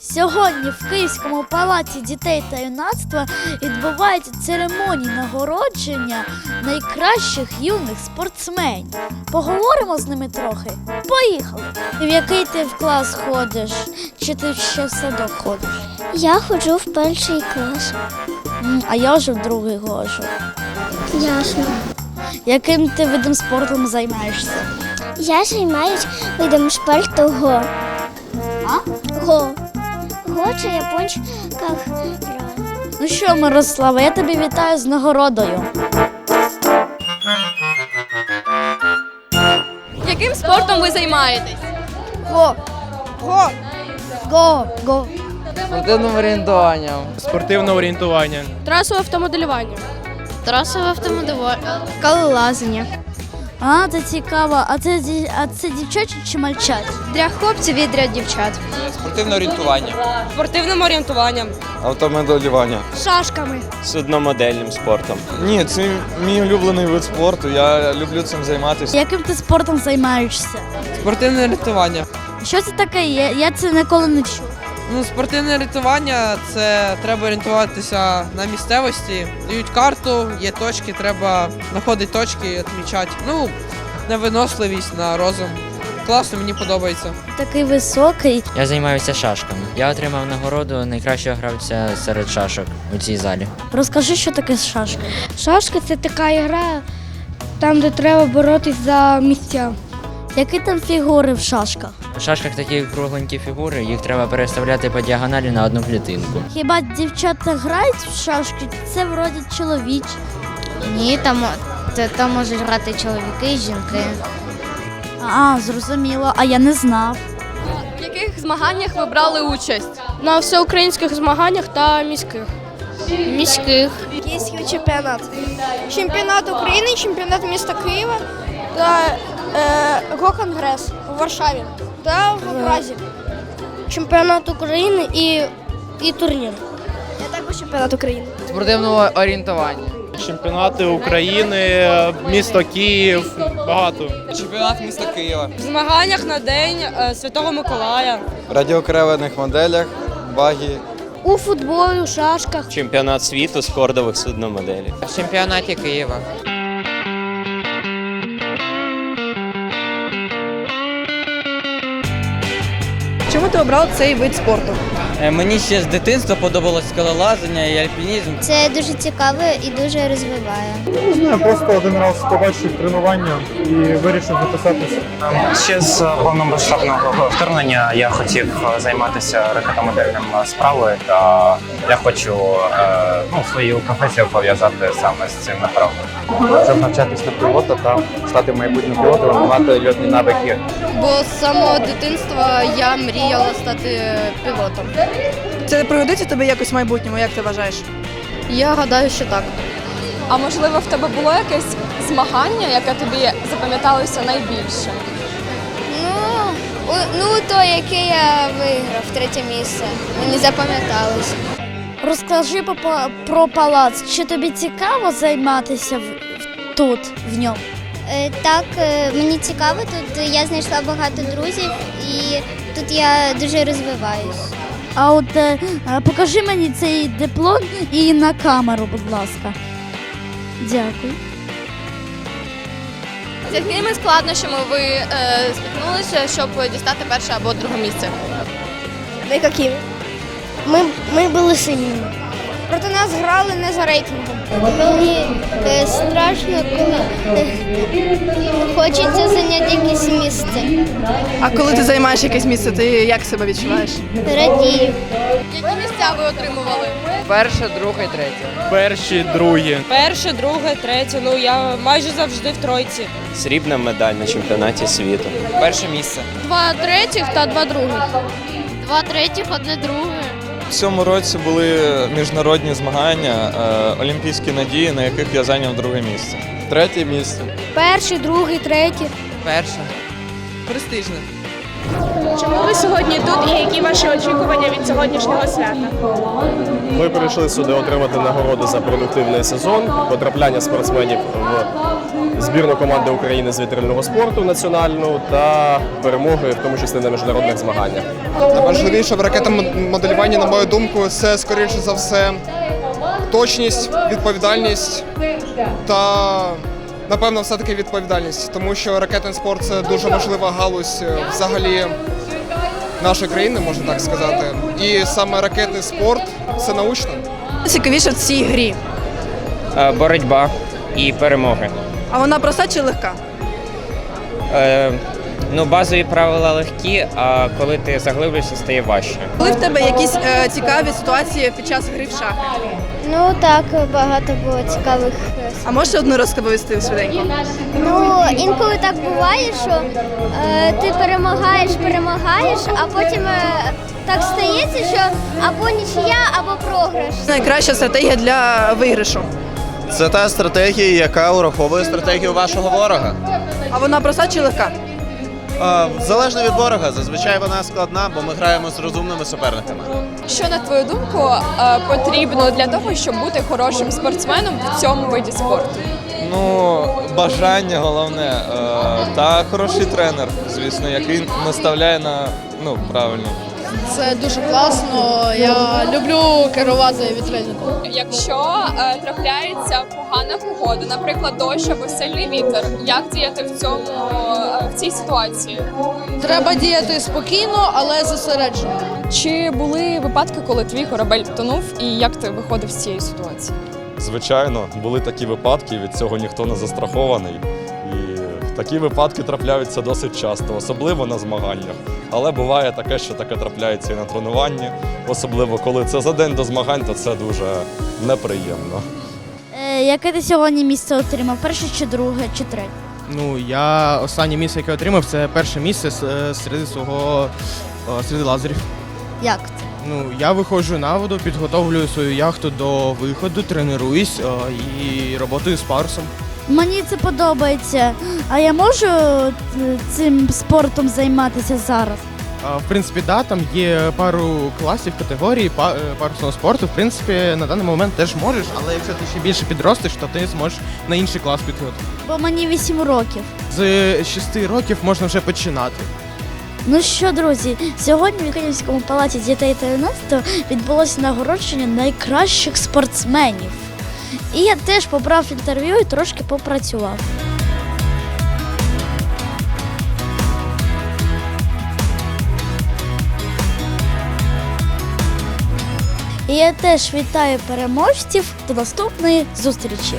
Сьогодні в Київському палаці дітей та юнацтва відбувається церемонія нагородження найкращих юних спортсменів. Поговоримо з ними трохи. Поїхали! В який ти в клас ходиш? Чи ти ще в садок ходиш? Я ходжу в перший клас. М, А я вже в другий ходжу. Ясно. Яким ти видом спорту займаєшся? Я займаюсь видом спорту го. А? Го. Го це японська гра. Ну що, Мирослава, я тебе вітаю з нагородою. Яким спортом ви займаєтесь? Го! Го! Го! Го! Спортивним орієнтуванням. Спортивне орієнтування. Трасове автомоделювання. Трасове автомоделювання. Скалолазання. А, це цікаво. А це, а це дівчачі чи мальчат? Для хлопців і для дівчат. Спортивне орієнтування. Спортивним орієнтуванням. Автомоделювання. Шашками. Судномодельним спортом. Ні, це мій улюблений вид спорту. Я люблю цим займатися. Яким ти спортом займаєшся? Спортивне орієнтування. Що це таке? Я, я це ніколи не чув. Ну, спортивне орієнтування це треба орієнтуватися на місцевості. Дають карту, є точки, треба знаходити точки, і відмічати. Ну, на виносливість, на розум. Класно, мені подобається. Такий високий. Я займаюся шашками. Я отримав нагороду найкращого гравця серед шашок у цій залі. Розкажи, що таке шашка. Шашка це така гра, там, де треба боротись за місця. Які там фігури в шашках? У шашках такі кругленькі фігури, їх треба переставляти по діагоналі на одну клітинку. Хіба дівчата грають в шашки? Це вроді чоловічі. Ні, там, там можуть грати чоловіки і жінки. А, зрозуміло, а я не знав. В яких змаганнях ви брали участь? На всеукраїнських змаганнях та міських. Міських. Київський чемпіонат. Чемпіонат України, чемпіонат міста Києва та е, Го-конгрес у Варшаві та в Празі. Чемпіонат України і, і турнір. Я також чемпіонат України. Спортивного орієнтування. Чемпіонати України, місто Київ, багато. Чемпіонат міста Києва. В змаганнях на День е, Святого Миколая. В радіокревених моделях, багі. У футболі, у шашках. Чемпіонат світу з кордових судномоделей. В чемпіонаті Києва. Чому ти обрав цей вид спорту? Е, Мені ще з дитинства подобалось скалолазання і альпінізм. Це дуже цікаво і дуже розвиває. Не знаю, просто один раз побачив тренування і вирішив записатися. Ще з повномасштабного вторгнення я хотів е, займатися ракетомодельним справою, та я хочу е, ну, свою професію пов'язати саме з цим направленням. Щоб навчатися на пілота та стати майбутнім пілотом, мати льотні навики. Бо з самого дитинства я мріяла стати пілотом. Це пригодиться тобі якось в майбутньому, як ти вважаєш? Я гадаю, що так. А можливо, в тебе було якесь змагання, яке тобі запам'яталося найбільше? Ну, ну то, яке я виграв, третє місце. Мені запам'яталось. Розкажи попа- про палац. Чи тобі цікаво займатися в, в- тут, в ньому? Е, Так, е, мені цікаво, тут я знайшла багато друзів і тут я дуже розвиваюсь. А от е, е, покажи мені цей диплом і на камеру, будь ласка. Дякую. З якими складнощами ви е, стикнулися, щоб дістати перше або друге місце? Ми якими? Ми, ми були сильними. Проти нас грали не за рейтингом. Мені е, страшно, коли е, хочеться зайняти якесь місце. А коли ти займаєш якесь місце, ти як себе відчуваєш? Радію. Які місця ви отримували? Перше, друге, третє. Перші, другі. Перше, друге, третє. Ну я майже завжди в тройці. Срібна медаль на чемпіонаті світу. Перше місце. Два третіх та два других. Два третіх, одне друге. В цьому році були міжнародні змагання, е, олімпійські надії, на яких я зайняв друге місце. Третє місце. Перший, другий, третій. Перше. Престижне. Чому ви сьогодні тут і які ваші очікування від сьогоднішнього свята? Ми прийшли сюди отримати нагороду за продуктивний сезон, потрапляння спортсменів в збірну команди України з вітрильного спорту національну та перемоги, в тому числі на міжнародних змаганнях. Найважливіше в ракетомоделюванні, на мою думку, це скоріше за все точність, відповідальність та напевно все-таки відповідальність, тому що ракетний спорт це дуже важлива галузь е, взагалі нашої країни, можна так сказати. І саме ракетний спорт це научно. Цікавіше в цій грі. Е, Боротьба і перемоги. А вона проста чи легка? Е, ну, базові правила легкі, а коли ти заглиблюєшся, стає важче. Були в тебе якісь е, цікаві ситуації під час гри в шахи? Ну так, багато було цікавих. е, А можеш одну розповісти швиденько? Ну, інколи так буває, що е, ти перемагаєш, перемагаєш, а потім е, так стається, що або нічия, або програш. Найкраща стратегія для виграшу. Це та стратегія, яка ураховує стратегію вашого ворога. А вона проста чи легка? Залежно від ворога, зазвичай вона складна, бо ми граємо з розумними суперниками. Що на твою думку е, потрібно для того, щоб бути хорошим спортсменом в цьому виді спорту? Ну, бажання головне. е, Та хороший тренер, звісно, який наставляє на ну, правильно. Це дуже класно. Я люблю керувати вітрильником. Якщо е, трапляється погана погода, наприклад, дощ або сильний вітер, як діяти в цьому е, в цій ситуації? Треба діяти спокійно, але зосереджено. Чи були випадки, коли твій корабель тонув, і як ти виходив з цієї ситуації? Звичайно, були такі випадки, від цього ніхто не застрахований. Такі випадки трапляються досить часто, особливо на змаганнях. Але буває таке, що таке трапляється і на тренуванні, особливо коли це за день до змагань, то це дуже неприємно. Е, яке ти сьогодні місце отримав? Перше чи друге, чи третє? Ну, я останнє місце, яке отримав, це перше місце серед свого е, серед лазерів. Як це? Ну, я виходжу на воду, підготовлюю свою яхту до виходу, тренуюсь е, і роботаю з парусом. Мені це подобається. А я можу е, цим спортом займатися зараз? В принципі, да, там є пару класів, категорій па- е, парусного спорту. В принципі, на даний момент теж можеш, але якщо ти ще більше підростеш, то ти зможеш на інший клас підготувати. Бо мені 8 років. З 6 років можна вже починати. Ну що, друзі, сьогодні в Київському палаці дітей та юнацтва відбулося нагородження найкращих спортсменів. І я теж побрав інтерв'ю і трошки попрацював. І я теж вітаю переможців до наступної зустрічі.